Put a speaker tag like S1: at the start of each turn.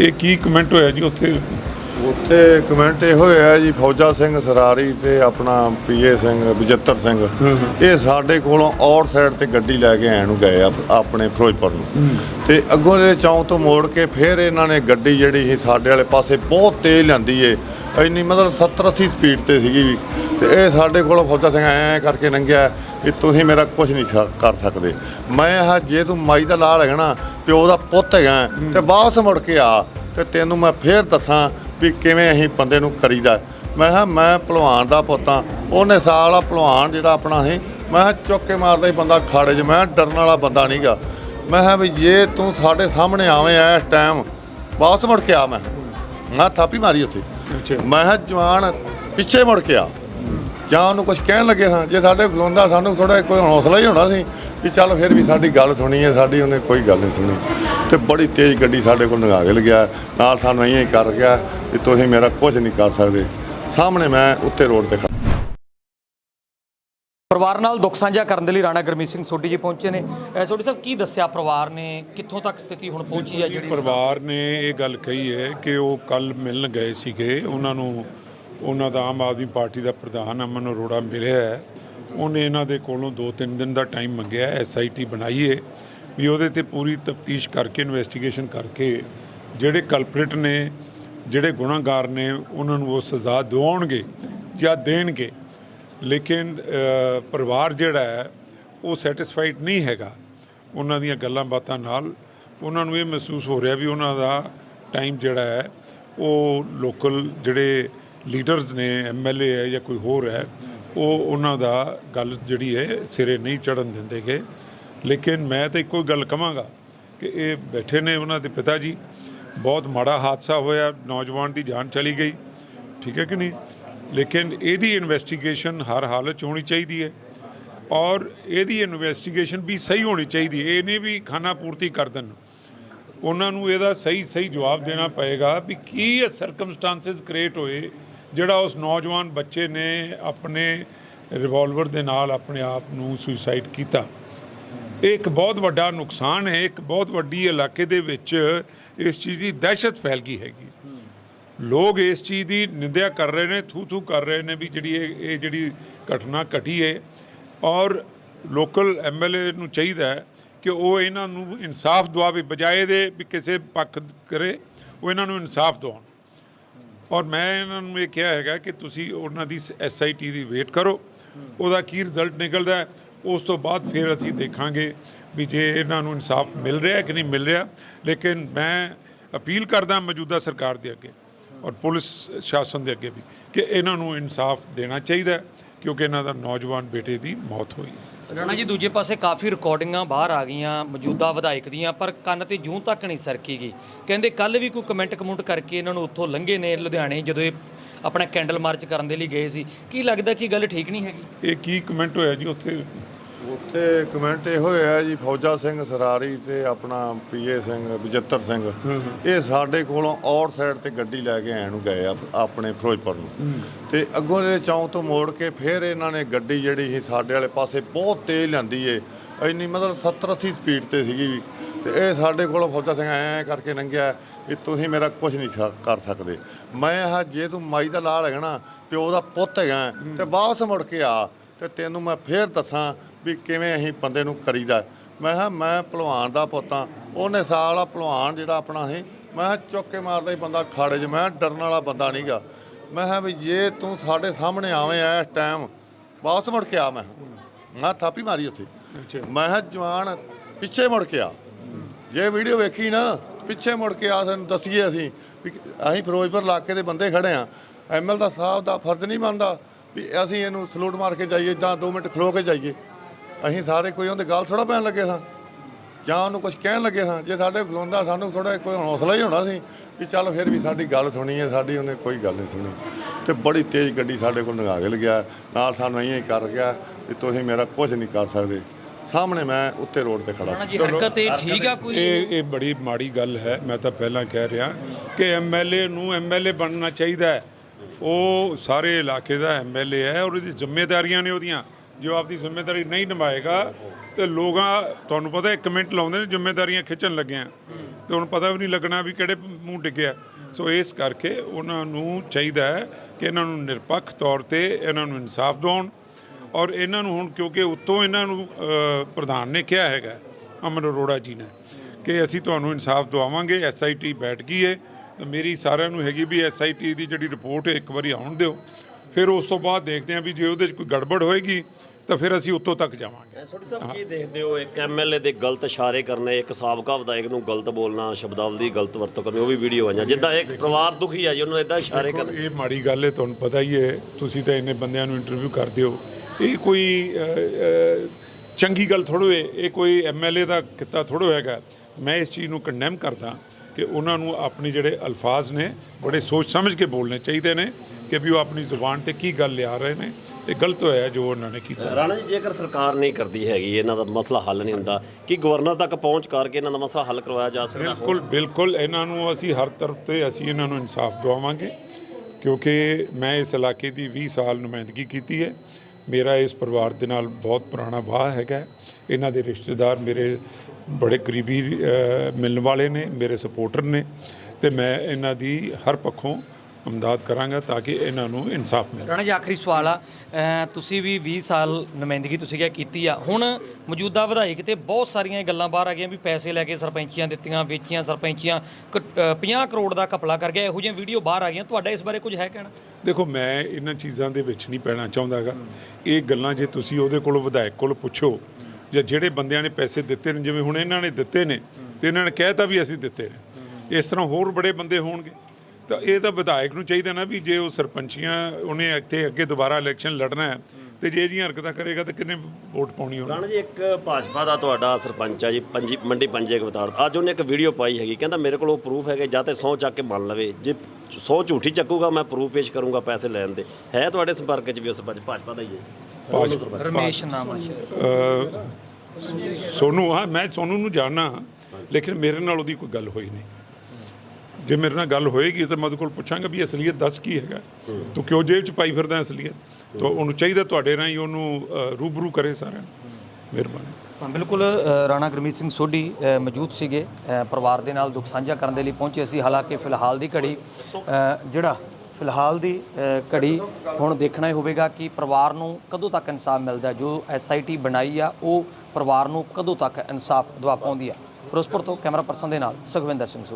S1: ਇਹ ਕੀ ਕਮੈਂਟ ਹੋਇਆ ਜੀ ਉੱਥੇ?
S2: ਉੱਥੇ ਕਮੈਂਟ ਇਹ ਹੋਇਆ ਜੀ ਫੌਜਾ ਸਿੰਘ ਸਰਾਰੀ ਤੇ ਆਪਣਾ ਪੀਏ ਸਿੰਘ ਬਜਿੱਤਰ ਸਿੰਘ। ਇਹ ਸਾਡੇ ਕੋਲੋਂ ਆਊਟ ਸਾਈਡ ਤੇ ਗੱਡੀ ਲੈ ਕੇ ਆਣ ਨੂੰ ਗਏ ਆ ਆਪਣੇ ਫਿਰੋਜ਼ਪੁਰ ਨੂੰ। ਤੇ ਅੱਗੋਂ ਦੇ ਚੌਂਕ ਤੋਂ ਮੋੜ ਕੇ ਫਿਰ ਇਹਨਾਂ ਨੇ ਗੱਡੀ ਜਿਹੜੀ ਸੀ ਸਾਡੇ ਵਾਲੇ ਪਾਸੇ ਬਹੁਤ ਤੇਜ਼ ਲਿਆਂਦੀ ਏ। ਇੰਨੀ ਮਤਲਬ 70 80 ਸਪੀਡ ਤੇ ਸੀਗੀ ਵੀ। ਤੇ ਇਹ ਸਾਡੇ ਕੋਲੋਂ ਫੌਜਾ ਸਿੰਘ ਐ ਕਰਕੇ ਲੰਘਿਆ ਵੀ ਤੁਸੀਂ ਮੇਰਾ ਕੁਝ ਨਹੀਂ ਕਰ- ਕਰ ਸਕਦੇ। ਮੈਂ ਆ ਜੇ ਤੂੰ ਮਾਈ ਦਾ ਲਾਲ ਹੈਗਾ ਨਾ ਪਿਓ ਦਾ ਪੁੱਤ ਹੈਗਾ ਤੇ ਵਾਪਸ ਮੁੜ ਕੇ ਆ ਤੇ ਤੈਨੂੰ ਮੈਂ ਫੇਰ ਦੱਸਾਂ ਵੀ ਕਿਵੇਂ ਅਸੀਂ ਬੰਦੇ ਨੂੰ ਕਰੀਦਾ ਮੈਂ ਕਿਹਾ ਮੈਂ ਭਲਵਾਨ ਦਾ ਪੁੱਤਾਂ ਉਹਨੇ ਸਾਲ ਵਾਲਾ ਭਲਵਾਨ ਜਿਹੜਾ ਆਪਣਾ ਸੀ ਮੈਂ ਕਿਹਾ ਚੁੱਕ ਕੇ ਮਾਰਦਾ ਹੀ ਬੰਦਾ ਖਾੜੇ 'ਚ। ਮੈਂ ਡਰਨ ਵਾਲਾ ਬੰਦਾ ਨਹੀਂਗਾ ਮੈਂ ਕਿਹਾ ਵੀ ਜੇ ਤੂੰ ਸਾਡੇ ਸਾਹਮਣੇ ਆਵੇਂ ਇਸ ਟਾਈਮ ਵਾਪਸ ਮੁੜ ਕੇ ਆ ਮੈਂ। ਮੈਂ ਥਾਪੀ ਮਾਰੀ ਉੱਥੇ। ਮੈਂ ਕਿਹਾ ਜਵਾਨ ਪਿੱਛੇ ਮੁੜ ਕੇ ਆ। ਜਾਂ ਉਹਨੂੰ ਕੁਝ ਕਹਿਣ ਲੱਗੇ ਹਾਂ। ਜੇ ਸਾਡੇ ਖਲੋਂਦਾ ਸਾਨੂੰ ਥੋੜਾ ਕੋਈ ਹੌਸਲਾ ਹੀ ਹੋਣਾ ਸੀ। ਵੀ ਚੱਲ ਫਿਰ ਵੀ ਸਾਡੀ ਗੱਲ ਸੁਣੀ ਹੈ ਸਾਡੀ ਉਹਨੇ ਕੋਈ ਗੱਲ ਨਹੀਂ ਸੁਣੀ। ਤੇ ਬੜੀ ਤੇਜ਼ ਗੱਡੀ ਸਾਡੇ ਕੋਲ ਨਗਾ ਕੇ ਲਗਿਆ ਨਾਲ ਸਾਨੂੰ ਹੀ ਕਰ ਗਿਆ ਵੀ ਤੁਸੀਂ ਮੇਰਾ ਕੁਝ ਨਹੀਂ ਕਰ ਸਕਦੇ। ਸਾਹਮਣੇ ਮੈਂ ਉੱਤੇ ਰੋਡ ਤੇ ਖੜਾ
S3: ਪਰਿਵਾਰ ਨਾਲ ਦੁੱਖ ਸਾਂਝਾ ਕਰਨ ਦੇ ਲਈ ਰਾਣਾ ਗਰਮੀਤ ਸਿੰਘ ਸੋਢੀ ਜੀ ਪਹੁੰਚੇ ਨੇ। ਸੋਢੀ ਸਾਹਿਬ ਕੀ ਦੱਸਿਆ ਪਰਿਵਾਰ ਨੇ? ਕਿੱਥੋਂ ਤੱਕ ਸਥਿਤੀ ਹੁਣ ਪਹੁੰਚੀ ਹੈ ਜਿਹੜੀ
S1: ਪਰਿਵਾਰ ਨੇ ਇਹ ਗੱਲ ਕਹੀ ਹੈ ਕਿ ਉਹ ਕੱਲ ਮਿਲਣ ਗਏ ਸੀਗੇ। ਉਹਨਾਂ ਨੂੰ ਉਹਨਾਂ ਦਾ ਆਮ ਆਦਮੀ ਪਾਰਟੀ ਦਾ ਪ੍ਰਧਾਨ ਅਮਨ ਅਰੋੜਾ ਮਿਲਿਆ ਹੈ। ਉਹਨੇ ਇਹਨਾਂ ਦੇ ਕੋਲੋਂ 2-3 ਦਿਨ ਦਾ ਟਾਈਮ ਮੰਗਿਆ ਐਸਆਈਟੀ ਬਣਾਈਏ, ਵੀ ਉਹਦੇ ਤੇ ਪੂਰੀ ਤਫਤੀਸ਼ ਕਰਕੇ ਇਨਵੈਸਟੀਗੇਸ਼ਨ ਕਰਕੇ ਜਿਹੜੇ ਕਲਪ੍ਰਿਟ ਨੇ, ਜਿਹੜੇ ਗੁਨਾਹਗਾਰ ਨੇ, ਉਹਨਾਂ ਨੂੰ ਉਹ ਸਜ਼ਾ ਦਿਵਾਉਣਗੇ ਜਾਂ ਦੇਣਗੇ। ਲੇਕਿਨ ਪਰਿਵਾਰ ਜਿਹੜਾ ਹੈ, ਉਹ ਸੈਟੀਸਫਾਈਡ ਨਹੀਂ ਹੈਗਾ। ਉਹਨਾਂ ਦੀਆਂ ਗੱਲਾਂ ਬਾਤਾਂ ਨਾਲ ਉਹਨਾਂ ਨੂੰ ਇਹ ਮਹਿਸੂਸ ਹੋ ਰਿਹਾ ਵੀ ਉਹਨਾਂ ਦਾ ਟਾਈਮ ਜਿਹੜਾ ਹੈ, ਉਹ ਲੋਕਲ ਜਿਹੜੇ ਲੀਡਰਸ ਨੇ ਐਮਐਲਏ ਹੈ ਜਾਂ ਕੋਈ ਹੋਰ ਹੈ ਉਹ ਉਹਨਾਂ ਦਾ ਗੱਲ ਜਿਹੜੀ ਹੈ, ਸਿਰੇ ਨਹੀਂ ਚੜਨ ਦਿੰਦੇਗੇ ਲੇਕਿਨ ਮੈਂ ਤਾਂ ਇੱਕੋ ਹੀ ਗੱਲ ਕਹਾਂਗਾ ਕਿ ਇਹ ਬੈਠੇ ਨੇ ਉਹਨਾਂ ਦੇ ਪਿਤਾ ਜੀ। ਬਹੁਤ ਮਾੜਾ ਹਾਦਸਾ ਹੋਇਆ, ਨੌਜਵਾਨ ਦੀ ਜਾਨ ਚਲੀ ਗਈ। ਠੀਕ ਹੈ ਕਿ ਨਹੀਂ? ਲੇਕਿਨ ਇਹਦੀ ਇਨਵੈਸਟੀਗੇਸ਼ਨ ਹਰ ਹਾਲਤ 'ਚ ਹੋਣੀ ਚਾਹੀਦੀ ਹੈ। ਔਰ ਇਹਦੀ ਇਨਵੈਸਟੀਗੇਸ਼ਨ ਵੀ ਸਹੀ ਹੋਣੀ ਚਾਹੀਦੀ ਹੈ। ਇਹ ਵੀ ਖਾਨਾ ਪੂਰਤੀ ਕਰ ਦੇਣ। ਉਹਨਾਂ ਨੂੰ ਇਹਦਾ ਸਹੀ ਸਹੀ ਜਵਾਬ ਦੇਣਾ ਪਏਗਾ ਵੀ ਕੀ ਇਹ ਸਰਕਮਸਟੈਂਸਸ ਕ੍ਰੀਏਟ ਹੋਏ ਜਿਹੜਾ ਉਸ ਨੌਜਵਾਨ ਬੱਚੇ ਨੇ ਆਪਣੇ ਰਿਵਾਲਵਰ ਦੇ ਨਾਲ ਆਪਣੇ ਆਪ ਨੂੰ ਸੁਸਾਈਡ ਕੀਤਾ। ਇਹ ਇੱਕ ਬਹੁਤ ਵੱਡਾ ਨੁਕਸਾਨ ਹੈ, ਇੱਕ ਬਹੁਤ ਵੱਡੀ ਇਲਾਕੇ ਦੇ ਵਿੱਚ ਇਸ ਚੀਜ਼ ਦੀ ਦਹਿਸ਼ਤ ਫੈਲ ਗਈ ਹੈਗੀ। ਲੋਕ ਇਸ ਚੀਜ਼ ਦੀ ਨਿੰਦਿਆ ਕਰ ਰਹੇ ਨੇ ਥੂ ਥੂ ਕਰ ਰਹੇ ਨੇ ਵੀ ਜਿਹੜੀ ਇਹ ਇਹ ਜਿਹੜੀ ਘਟਨਾ ਘਟੀ ਹੈ। ਔਰ ਲੋਕਲ ਐਮਐਲਏ ਨੂੰ ਚਾਹੀਦਾ ਹੈ ਕਿ ਉਹ ਇਹਨਾਂ ਨੂੰ ਇਨਸਾਫ ਦਵਾਵੇ, ਬਜਾਏ ਦੇ ਵੀ ਕਿਸੇ ਪੱਖ ਕਰੇ, ਉਹ ਇਹਨਾਂ ਨੂੰ ਇਨਸਾਫ ਦਿਵਾਉਣ। ਔਰ ਮੈਂ ਇਹਨਾਂ ਨੂੰ ਇਹ ਕਿਹਾ ਹੈਗਾ ਕਿ ਤੁਸੀਂ ਉਹਨਾਂ ਦੀ ਐਸਆਈਟੀ ਦੀ ਵੇਟ ਕਰੋ। ਉਹਦਾ ਕੀ ਰਿਜ਼ਲਟ ਨਿਕਲਦਾ ਉਸ ਤੋਂ ਬਾਅਦ ਫਿਰ ਅਸੀਂ ਦੇਖਾਂਗੇ ਵੀ ਜੇ ਇਹਨਾਂ ਨੂੰ ਇਨਸਾਫ ਮਿਲ ਰਿਹਾ ਕਿ ਨਹੀਂ ਮਿਲ ਰਿਹਾ। ਲੇਕਿਨ ਮੈਂ ਅਪੀਲ ਕਰਦਾ ਮੌਜੂਦਾ ਸਰਕਾਰ ਦੇ ਅੱਗੇ ਔਰ ਪੁਲਿਸ ਸ਼ਾਸਨ ਦੇ ਅੱਗੇ ਵੀ ਕਿ ਇਹਨਾਂ ਨੂੰ ਇਨਸਾਫ ਦੇਣਾ ਚਾਹੀਦਾ ਕਿਉਂਕਿ ਇਹਨਾਂ ਦਾ ਨੌਜਵਾਨ ਬੇਟੇ ਦੀ ਮੌਤ ਹੋਈ ਹੈ।
S3: ਰਾਣਾ ਜੀ, ਦੂਜੇ ਪਾਸੇ ਕਾਫੀ ਰਿਕਾਰਡਿੰਗਾਂ ਬਾਹਰ ਆ ਗਈਆਂ, ਮੌਜੂਦਾ ਵਿਧਾਇਕ ਦੀਆਂ, ਪਰ ਕੰਨ ਤੇ ਜੂੰ ਤੱਕ ਨਹੀਂ ਸਰਕੀ ਗਈ। ਕਹਿੰਦੇ ਕੱਲ ਵੀ ਕੋਈ ਕਮੈਂਟ ਕਮੁੰਟ ਕਰਕੇ ਇਹਨਾਂ ਨੂੰ ਉੱਥੋਂ ਲੰਘੇ ਨੇ ਲੁਧਿਆਣੇ, ਜਦੋਂ ਇਹ ਆਪਣਾ ਕੈਂਡਲ ਮਾਰਚ ਕਰਨ ਦੇ ਲਈ ਗਏ ਸੀ। ਕੀ ਲੱਗਦਾ ਕਿ ਗੱਲ ਠੀਕ ਨਹੀਂ ਹੈਗੀ?
S1: ਇਹ ਕੀ ਕਮੈਂਟ ਹੋਇਆ ਜੀ ਉੱਥੇ?
S2: ਉੱਥੇ ਕਮੈਂਟ ਇਹ ਹੋਇਆ ਜੀ ਫੌਜਾ ਸਿੰਘ ਸਰਾਰੀ ਤੇ ਆਪਣਾ ਪੀਏ ਸਿੰਘ ਬਜਿੱਤਰ ਸਿੰਘ। ਇਹ ਸਾਡੇ ਕੋਲੋਂ ਆਊਟ ਸਾਈਡ ਤੇ ਗੱਡੀ ਲੈ ਕੇ ਆਣ ਨੂੰ ਗਏ ਆ ਆਪਣੇ ਫਿਰੋਜ਼ਪੁਰ ਨੂੰ। ਤੇ ਅੱਗੋਂ ਦੇ ਚੌਂਕ ਤੋਂ ਮੋੜ ਕੇ ਫਿਰ ਇਹਨਾਂ ਨੇ ਗੱਡੀ ਜਿਹੜੀ ਸੀ ਸਾਡੇ ਵਾਲੇ ਪਾਸੇ ਬਹੁਤ ਤੇਜ਼ ਲਿਆਂਦੀ ਏ। ਇੰਨੀ ਮਤਲਬ 70 80 ਸਪੀਡ ਤੇ ਸੀਗੀ ਵੀ। ਤੇ ਇਹ ਸਾਡੇ ਕੋਲੋਂ ਫੌਜਾ ਸਿੰਘ ਐ ਕਰਕੇ ਲੰਘਿਆ ਵੀ ਤੁਸੀਂ ਮੇਰਾ ਕੁਝ ਨਹੀਂ ਕਰ ਸਕਦੇ। ਮੈਂ ਆ ਜੇ ਤੂੰ ਮਾਈ ਦਾ ਲਾਲ ਹੈਗਾ ਨਾ ਪਿਓ ਦਾ ਪੁੱਤ ਹੈਗਾ ਤੇ ਵਾਪਸ ਮੁੜ ਕੇ ਆ। ਤੇ ਤੈਨੂੰ ਮੈਂ ਫੇਰ ਦੱਸਾਂ ਵੀ ਕਿਵੇਂ ਅਸੀਂ ਬੰਦੇ ਨੂੰ ਕਰੀਦਾ ਮੈਂ ਕਿਹਾ ਮੈਂ ਭਲਵਾਨ ਦਾ ਪੁੱਤਾਂ ਉਹਨੇ ਸਾਲ ਭਲਵਾਨ ਜਿਹੜਾ ਆਪਣਾ ਸੀ ਮੈਂ ਕਿਹਾ ਚੁੱਕ ਕੇ ਮਾਰਦਾ ਹੀ ਬੰਦਾ ਖਾੜੇ 'ਚ। ਮੈਂ ਡਰਨ ਵਾਲਾ ਬੰਦਾ ਨਹੀਂਗਾ ਮੈਂ ਕਿਹਾ ਵੀ ਜੇ ਤੂੰ ਸਾਡੇ ਸਾਹਮਣੇ ਆਵੇਂ ਇਸ ਟਾਈਮ ਵਾਪਸ ਮੁੜ ਕੇ ਆ ਮੈਂ। ਮੈਂ ਥਾਪੀ ਮਾਰੀ ਉੱਥੇ। ਮੈਂ ਕਿਹਾ ਜਵਾਨ ਪਿੱਛੇ ਮੁੜ ਕੇ ਆ। ਜੇ ਵੀਡੀਓ ਵੇਖੀ ਨਾ ਪਿੱਛੇ ਮੁੜ ਕੇ ਆ ਸਾਨੂੰ ਦੱਸੀਏ ਅਸੀਂ ਵੀ ਅਸੀਂ ਫਿਰੋਜ਼ਪੁਰ ਇਲਾਕੇ ਦੇ ਬੰਦੇ ਖੜੇ ਆ। ਐਮਐਲ ਦਾ ਸਾਹਿਬ ਦਾ ਫਰਜ਼ ਨਹੀਂ ਬਣਦਾ ਵੀ ਅਸੀਂ ਇਹਨੂੰ ਸਲੂਟ ਮਾਰ ਕੇ ਜਾਈਏ ਜਾਂ 2 ਮਿੰਟ ਖਲੋ ਕੇ ਜਾਈਏ। ਅਸੀਂ ਸਾਰੇ ਕੋਈ ਉਹਦੇ ਗੱਲ ਥੋੜਾ ਪੈਣ ਲੱਗੇ ਸਾਂ। ਜਾਂ ਉਹਨੂੰ ਕੁਝ ਕਹਿਣ ਲੱਗੇ ਸਾਂ। ਜੇ ਸਾਡੇ ਖਲੋਂਦਾ ਸਾਨੂੰ ਥੋੜਾ ਕੋਈ ਹੌਸਲਾ ਹੀ ਹੋਣਾ ਸੀ ਵੀ ਚੱਲ ਫਿਰ ਵੀ ਸਾਡੀ ਗੱਲ ਸੁਣੀ ਹੈ ਸਾਡੀ ਉਹਨੇ ਕੋਈ ਗੱਲ ਨਹੀਂ ਸੁਣੀ। ਤੇ ਬੜੀ ਤੇਜ਼ ਗੱਡੀ ਸਾਡੇ ਕੋਲ ਨਗਾ ਕੇ ਲਗਿਆ। ਨਾਲ ਸਾਨੂੰ ਇਂ ਹੀ ਕਰ ਗਿਆ ਵੀ ਤੁਸੀਂ ਮੇਰਾ ਕੁਝ ਨਹੀਂ ਕਰ ਸਕਦੇ। ਸਾਹਮਣੇ ਮੈਂ ਉੱਤੇ ਰੋਡ ਤੇ ਖੜਾ
S3: ਰਾਣਾ ਜੀ ਹਰਕਤ ਇਹ ਠੀਕ ਆ ਕੋਈ?
S1: ਇਹ ਇਹ ਬੜੀ ਮਾੜੀ ਗੱਲ ਹੈ। ਮੈਂ ਤਾਂ ਪਹਿਲਾਂ ਕਹਿ ਰਿਹਾ ਕਿ ਐਮਐਲਏ ਨੂੰ ਐਮਐਲਏ ਬਣਨਾ ਚਾਹੀਦਾ ਹੈ। ਉਹ ਸਾਰੇ ਇਲਾਕੇ ਦਾ ਐਮਐਲਏ ਹੈ ਔਰ ਉਹਦੀ ਜ਼ਿੰਮੇਵਾਰੀਆਂ ਨੇ ਉਹਦੀਆਂ। ਜੋ ਆਪਦੀ ਜ਼ਿੰਮੇਵਾਰੀ ਨਹੀਂ ਨਿਭਾਏਗਾ ਤੇ ਲੋਕਾਂ, ਤੁਹਾਨੂੰ ਪਤਾ ਇੱਕ ਮਿੰਟ ਲਾਉਂਦੇ ਨੇ ਜ਼ਿੰਮੇਵਾਰੀਆਂ ਖਿੱਚਣ ਲੱਗੇ ਆ ਤੇ ਉਹਨੂੰ ਪਤਾ ਵੀ ਨਹੀਂ ਲੱਗਣਾ ਵੀ ਕਿਹੜੇ ਮੂੰਹ ਡਿੱਗਿਆ। ਸੋ ਇਸ ਕਰਕੇ ਉਹਨਾਂ ਨੂੰ ਚਾਹੀਦਾ ਹੈ ਕਿ ਇਹਨਾਂ ਨੂੰ ਨਿਰਪੱਖ ਤੌਰ ਤੇ ਇਹਨਾਂ ਨੂੰ ਇਨਸਾਫ ਦਿਵਾਉਣ। ਔਰ ਇਹਨਾਂ ਨੂੰ ਹੁਣ ਕਿਉਂਕਿ ਉੱਤੋਂ ਇਹਨਾਂ ਨੂੰ ਪ੍ਰਧਾਨ ਨੇ ਕਿਹਾ ਹੈਗਾ, ਅਮਨ ਅਰੋੜਾ ਜੀ ਨੇ, ਕਿ ਅਸੀਂ ਤੁਹਾਨੂੰ ਇਨਸਾਫ ਦਵਾਵਾਂਗੇ ਐਸਆਈਟੀ ਬੈਠ ਗਈ ਹੈ ਮੇਰੀ ਸਾਰਿਆਂ ਨੂੰ ਹੈਗੀ ਵੀ ਐਸਆਈਟੀ ਦੀ ਜਿਹੜੀ ਰਿਪੋਰਟ ਹੈ ਇੱਕ ਵਾਰੀ ਆਉਣ ਦਿਓ। ਫਿਰ ਉਸ ਤੋਂ ਬਾਅਦ ਦੇਖਦੇ ਹਾਂ ਵੀ ਜੇ ਉਹਦੇ 'ਚ ਕੋਈ ਗੜਬੜ ਹੋਏਗੀ ਤਾਂ ਫਿਰ ਅਸੀਂ ਉੱਤੋਂ ਤੱਕ ਜਾਵਾਂਗੇ।
S4: ਛੋਟੇ ਸਾਹਿਬ ਕੀ ਦੇਖਦੇ ਹੋ? ਇੱਕ ਐਮਐਲਏ ਦੇ ਗਲਤ ਇਸ਼ਾਰੇ ਕਰਨੇ ਇੱਕ ਸਾਬਕਾ ਵਿਧਾਇਕ ਨੂੰ ਗਲਤ ਬੋਲਣਾ ਸ਼ਬਦਾਵਲੀ ਗਲਤ ਵਰਤੋਂ ਕਰਨੀ ਉਹ ਵੀ ਵੀਡੀਓ ਆਈਆਂ। ਜਿੱਦਾਂ ਇੱਕ ਪਰਿਵਾਰ ਦੁਖੀ ਹੈ ਜੀ ਉਹਨੂੰ ਇਦਾਂ ਇਸ਼ਾਰੇ ਕਰਨੇ।
S1: ਇਹ ਮਾੜੀ ਗੱਲ ਹੈ ਤੁਹਾਨੂੰ ਪਤਾ ਹੀ ਹੈ ਤੁਸੀਂ ਤਾਂ ਇੰਨੇ ਬੰਦਿਆਂ ਨੂੰ ਇੰਟਰਵਿਊ ਕਰਦੇ ਹੋ। ਇਹ ਕੋਈ ਚੰਗੀ ਗੱਲ ਥੋੜੋ ਹੈ ਇਹ ਕੋਈ ਐਮਐਲਏ ਦਾ ਕਿੱਤਾ ਥੋੜੋ ਹੈਗਾ ਮੈਂ ਇਸ ਚੀਜ਼ ਨੂੰ ਕੰਡੈਮ ਕਰਦਾ ਕਿ ਉਹਨਾਂ ਨੂੰ ਆਪਣੀ ਜਿਹੜੇ ਅਲਫਾਜ਼ ਨੇ ਬੜੇ ਸੋਚ ਸਮਝ ਕੇ ਬੋਲਣੇ ਚਾਹੀਦੇ ਨੇ। ਕਿ ਵੀ ਉਹ ਆਪਣੀ ਜ਼ੁਬਾਨ ਤੇ ਕੀ ਗੱਲ ਲਿਆ ਰਹੇ ਨੇ ਇਹ ਗਲਤ ਹੋਇਆ ਜੋ ਉਹਨਾਂ ਨੇ ਕੀਤਾ।
S4: ਰਾਣਾ ਜੀ ਜੇਕਰ ਸਰਕਾਰ ਨਹੀਂ ਕਰਦੀ ਹੈਗੀ ਇਹਨਾਂ ਦਾ ਮਸਲਾ ਹੱਲ ਨਹੀਂ ਹੁੰਦਾ ਕੀ ਗਵਰਨਰ ਤੱਕ ਪਹੁੰਚ ਕਰਕੇ ਇਹਨਾਂ ਦਾ ਮਸਲਾ ਹੱਲ ਕਰਵਾਇਆ ਜਾ ਸਕਦਾ
S1: ਬਿਲਕੁਲ ਬਿਲਕੁਲ ਇਹਨਾਂ ਨੂੰ ਅਸੀਂ ਹਰ ਤਰਫ ਤੇ ਅਸੀਂ ਇਹਨਾਂ ਨੂੰ ਇਨਸਾਫ ਦਿਵਾਵਾਂਗੇ ਕਿਉਂਕਿ ਮੈਂ ਇਸ ਇਲਾਕੇ ਦੀ 20 ਸਾਲ ਨੁਮਾਇੰਦਗੀ ਕੀਤੀ ਹੈ। ਮੇਰਾ ਇਸ ਪਰਿਵਾਰ ਦੇ ਨਾਲ ਬਹੁਤ ਪੁਰਾਣਾ ਵਾਹ ਹੈਗਾ। ਇਹਨਾਂ ਦੇ ਰਿਸ਼ਤੇਦਾਰ ਮੇਰੇ ਬੜੇ ਕਰੀਬੀ ਮਿਲਣ ਵਾਲੇ ਨੇ ਮੇਰੇ ਸਪੋਰਟਰ ਨੇ ਤੇ ਮੈਂ ਇਹਨਾਂ ਦੀ ਹਰ ਪੱਖੋਂ ਮਦਦ ਕਰਾਂਗਾ ਤਾਂ ਕਿ ਇਹਨਾਂ ਨੂੰ ਇਨਸਾਫ ਮਿਲੇ।
S3: ਰਾਣਾ ਜੀ ਆਖਰੀ ਸਵਾਲ ਆ। ਤੁਸੀਂ ਵੀ 20 ਸਾਲ ਨੁਮਾਇੰਦਗੀ ਤੁਸੀਂ ਕਿਹਾ ਕੀਤੀ ਆ। ਹੁਣ ਮੌਜੂਦਾ ਵਿਧਾਇਕ ਤੇ ਬਹੁਤ ਸਾਰੀਆਂ ਇਹ ਗੱਲਾਂ ਬਾਹਰ ਆ ਗਈਆਂ ਵੀ ਪੈਸੇ ਲੈ ਕੇ ਸਰਪੰਚੀਆਂ ਦਿੱਤੀਆਂ ਵੇਚੀਆਂ ਸਰਪੰਚੀਆਂ ਕ- ਅਹ 50 ਕਰੋੜ ਦਾ ਘਪਲਾ ਕਰ ਗਿਆ। ਇਹੋ ਜਿਹੀਆਂ ਵੀਡੀਓ ਬਾਹਰ ਆ ਗਈਆਂ। ਤੁਹਾਡਾ ਇਸ ਬਾਰੇ ਕੁਝ ਹੈ ਕਹਿਣਾ?
S1: ਦੇਖੋ ਮੈਂ ਇਹਨਾਂ ਚੀਜ਼ਾਂ ਦੇ ਵਿੱਚ ਨਹੀਂ ਪੈਣਾ ਚਾਹੁੰਦਾਗਾ। ਇਹ ਗੱਲਾਂ ਜੇ ਤੁਸੀਂ ਉਹਦੇ ਕੋਲੋਂ ਵਿਧਾਇਕ ਕੋਲ ਪੁੱਛੋ ਜਾਂ ਜਿਹੜੇ ਬੰਦਿਆਂ ਨੇ ਪੈਸੇ ਦਿੱਤੇ ਨੇ ਜਿਵੇਂ ਹੁਣ ਇਹਨਾਂ ਨੇ ਦਿੱਤੇ ਨੇ ਤੇ ਇਹਨਾਂ ਨੇ ਕਹਿਤਾ ਵੀ ਅਸੀਂ ਦਿੱਤੇ ਨੇ। ਇਸ ਤਰ੍ਹਾਂ ਹੋਰ ਬੜੇ ਬੰਦੇ ਹੋਣਗੇ। ਤਾਂ ਇਹ ਤਾਂ ਵਿਧਾਇਕ ਨੂੰ ਚਾਹੀਦਾ ਨਾ ਵੀ ਜੇ ਉਹ ਸਰਪੰਚੀਆਂ ਉਹਨੇ ਇੱਥੇ ਅੱਗੇ ਦੁਬਾਰਾ ਇਲੈਕਸ਼ਨ ਲੜਨਾ ਹੈ ਤੇ ਜੇ ਜੀਆਂ ਹਰਕਤਾਂ ਕਰੇਗਾ ਤਾਂ ਕਿੰਨੇ ਵੋਟ ਪਾਉਣੀ ਉਹਨੇ
S4: ਰਾਣਾ ਜੀ ਇੱਕ ਭਾਜਪਾ ਦਾ ਤੁਹਾਡਾ ਸਰਪੰਚ ਆ ਜੀ ਪੰਜੀ ਮੰਡੀ ਪੰਜੇ ਕਵਤਾਰ ਅੱਜ ਉਹਨੇ ਇੱਕ ਵੀਡੀਓ ਪਾਈ ਹੈਗੀ ਕਹਿੰਦਾ ਮੇਰੇ ਕੋਲ ਉਹ ਪ੍ਰੂਫ ਹੈਗੇ ਜਾਂ ਤੇ ਸਹੁੰ ਚੱਕ ਕੇ ਮੰਨ ਲਵੇ। ਜੇ ਸਹੁੰ ਝੂਠੀ ਚੱਕੂਗਾ ਮੈਂ ਪ੍ਰੂਫ ਪੇਸ਼ ਕਰੂੰਗਾ ਪੈਸੇ ਲੈਣ ਦੇ। ਹੈ ਤੁਹਾਡੇ ਸੰਪਰਕ 'ਚ ਵੀ ਉਸ ਸਰਪੰਚ? ਭਾਜਪਾ ਦਾ ਹੀ ਹੈ।
S3: ਰਮੇਸ਼ ਨਾਮ
S1: ਸੋਨੂੰ ਹਾਂ ਮੈਂ ਸੋਨੂੰ ਨੂੰ ਜਾਣਦਾ ਲੇਕਿਨ ਮੇਰੇ ਨਾਲ ਉਹਦੀ ਕੋਈ ਗੱਲ ਹੋਈ ਨਹੀਂ। ਜੇ ਮੇਰੇ ਨਾਲ ਗੱਲ ਹੋਏਗੀ ਤਾਂ ਮੈਂ ਉਹਦੇ ਕੋਲ ਪੁੱਛਾਂਗਾ ਵੀ ਅਸਲੀਅਤ ਦੱਸ ਕੀ ਹੈਗਾ। ਤੂੰ ਕਿਉਂ ਜੇਬ 'ਚ ਪਾਈ ਫਿਰਦਾ ਅਸਲੀਅਤ? ਤਾਂ ਉਹਨੂੰ ਚਾਹੀਦਾ ਤੁਹਾਡੇ ਰਾਹੀਂ ਉਹਨੂੰ ਰੂਬਰੂ ਕਰੇ ਸਾਰਿਆਂ ਨੂੰ। ਮਿਹਰਬਾਨੀ।
S3: ਹਾਂ, ਬਿਲਕੁਲ ਰਾਣਾ ਗੁਰਮੀਤ ਸਿੰਘ ਸੋਢੀ ਮੌਜੂਦ ਸੀਗੇ। ਪਰਿਵਾਰ ਦੇ ਨਾਲ ਦੁੱਖ ਸਾਂਝਾ ਕਰਨ ਦੇ ਲਈ ਪਹੁੰਚੇ ਸੀ ਹਾਲਾਂਕਿ ਫਿਲਹਾਲ ਦੀ ਘੜੀ ਜਿਹੜਾ ਫਿਲਹਾਲ ਦੀ ਘੜੀ ਹੁਣ ਦੇਖਣਾ ਹੀ ਹੋਵੇਗਾ ਕਿ ਪਰਿਵਾਰ ਨੂੰ ਕਦੋਂ ਤੱਕ ਇਨਸਾਫ ਮਿਲਦਾ ਹੈ। ਜੋ ਐਸਆਈਟੀ ਬਣਾਈ ਆ, ਉਹ ਪਰਿਵਾਰ ਨੂੰ ਕਦੋਂ ਤੱਕ ਇਨਸਾਫ ਦਵਾ ਪਾਉਂਦੀ ਆ। ਫਿਰੋਜ਼ਪੁਰ ਤੋਂ ਕੈਮਰਾ ਪਰਸਨ ਦੇ ਨਾਲ ਸੁਖਵਿੰਦਰ ਸਿੰਘ ਸੂ